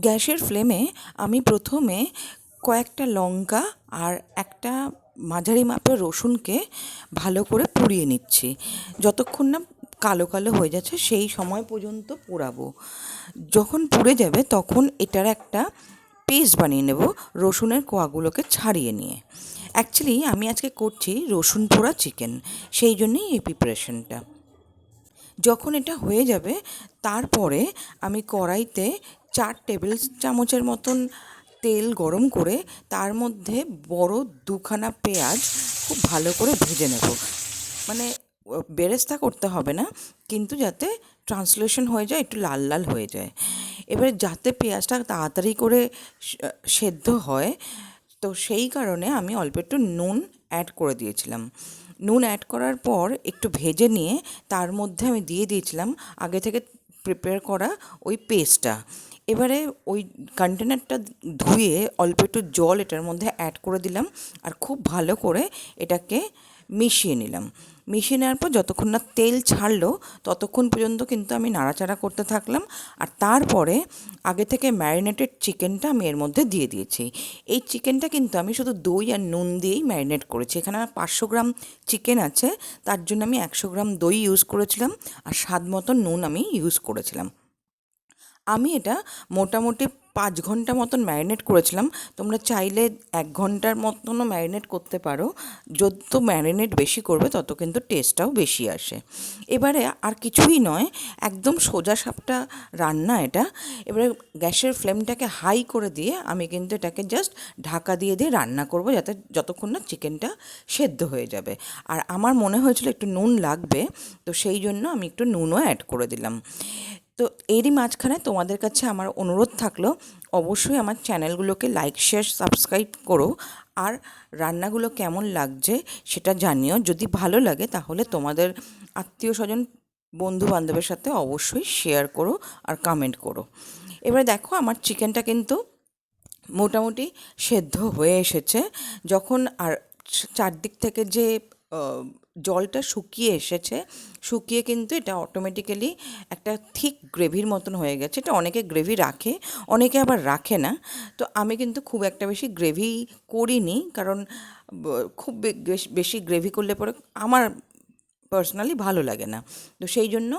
গ্যাসের ফ্লেমে আমি প্রথমে কয়েকটা লঙ্কা আর একটা মাঝারি মাপের রসুনকে ভালো করে পুড়িয়ে নিচ্ছি। যতক্ষণ না কালো কালো হয়ে যাচ্ছে সেই সময় পর্যন্ত পোড়াবো। যখন পুড়ে যাবে তখন এটার একটা পেস্ট বানিয়ে নেব রসুনের কোয়াগুলোকে ছাড়িয়ে নিয়ে। অ্যাকচুয়ালি আমি আজকে করছি রসুন পোড়া চিকেন, সেই জন্যই এই প্রিপারেশনটা। যখন এটা হয়ে যাবে, তারপরে আমি কড়াইতে চার টেবিল চামচের মতন তেল গরম করে তার মধ্যে বড় দুখানা পেঁয়াজ খুব ভালো করে ভেজে নেব। মানে বেরেস্তা করতে হবে না, কিন্তু যাতে ট্রান্সলেশন হয়ে যায়, একটু লাল লাল হয়ে যায়। এবারে যাতে পেঁয়াজটা তাড়াতাড়ি করে সেদ্ধ হয়, তো সেই কারণে আমি অল্প একটু নুন অ্যাড করে দিয়েছিলাম। নুন অ্যাড করার পর একটু ভেজে নিয়ে তার মধ্যে আমি দিয়ে দিয়েছিলাম আগে থেকে প্রিপেয়ার করা ওই পেস্টটা। এবারে ওই কন্টেনারটা ধুয়ে অল্প একটু জল এটার মধ্যে অ্যাড করে দিলাম আর খুব ভালো করে এটাকে মিশিয়ে নিলাম। মিশিয়ে নেওয়ার পর যতক্ষণ না তেল ছাড়লো ততক্ষণ পর্যন্ত কিন্তু আমি নাড়াচাড়া করতে থাকলাম আর তারপরে আগে থেকে ম্যারিনেটেড চিকেনটা আমি এর মধ্যে দিয়ে দিয়েছি। এই চিকেনটা কিন্তু আমি শুধু দই আর নুন দিয়েই ম্যারিনেট করেছি। এখানে আমার পাঁচশো গ্রাম চিকেন আছে, তার জন্য আমি একশো গ্রাম দই ইউজ করেছিলাম আর স্বাদ মতো নুন আমি ইউজ করেছিলাম। আমি এটা মোটামুটি পাঁচ ঘণ্টা মতন ম্যারিনেট করেছিলাম। তোমরা চাইলে এক ঘণ্টার মতনও ম্যারিনেট করতে পারো। যত ম্যারিনেট বেশি করবে, তত কিন্তু টেস্টটাও বেশি আসে। এবারে আর কিছুই নয়, একদম সোজা সাপটা রান্না এটা। এবারে গ্যাসের ফ্লেমটাকে হাই করে দিয়ে আমি কিন্তু এটাকে জাস্ট ঢাকা দিয়ে দিয়ে রান্না করব যাতে যতক্ষণ না চিকেনটা সেদ্ধ হয়ে যাবে। আর আমার মনে হয়েছিল একটু নুন লাগবে, তো সেই জন্য আমি একটু নুনও অ্যাড করে দিলাম। তো এরই মাঝখানে তোমাদের কাছে আমার অনুরোধ থাকল, অবশ্যই আমার চ্যানেলগুলোকে লাইক শেয়ার সাবস্ক্রাইব করো আর রান্নাগুলো কেমন লাগছে সেটা জানিও। যদি ভালো লাগে তাহলে তোমাদের আত্মীয় স্বজন বন্ধু বান্ধবের সাথে অবশ্যই শেয়ার করো আর কমেন্ট করো। এবারে দেখো আমার চিকেনটা কিন্তু মোটামুটি সেদ্ধ হয়ে এসেছে। যখন আর চারদিক থেকে যে জলটা শুকিয়ে এসেছে, শুকিয়ে কিন্তু এটা অটোমেটিক্যালি একটা থিক গ্রেভির মতন হয়ে গেছে। এটা অনেকে গ্রেভি রাখে, অনেকে আবার রাখে না। তো আমি কিন্তু খুব একটা বেশি গ্রেভি করিনি, কারণ খুব বেশি গ্রেভি করলে পরে আমার পার্সোনালি ভালো লাগে না। তো সেই জন্য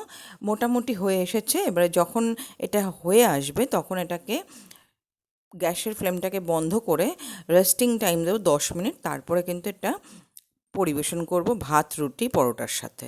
মোটামুটি হয়ে এসেছে। এবারে যখন এটা হয়ে আসবে, তখন এটাকে গ্যাসের ফ্লেমটাকে বন্ধ করে রেস্টিং টাইম দেবো দশ মিনিট, তারপরে কিন্তু এটা পরিবেশন করব ভাত রুটি পরোটার সাথে।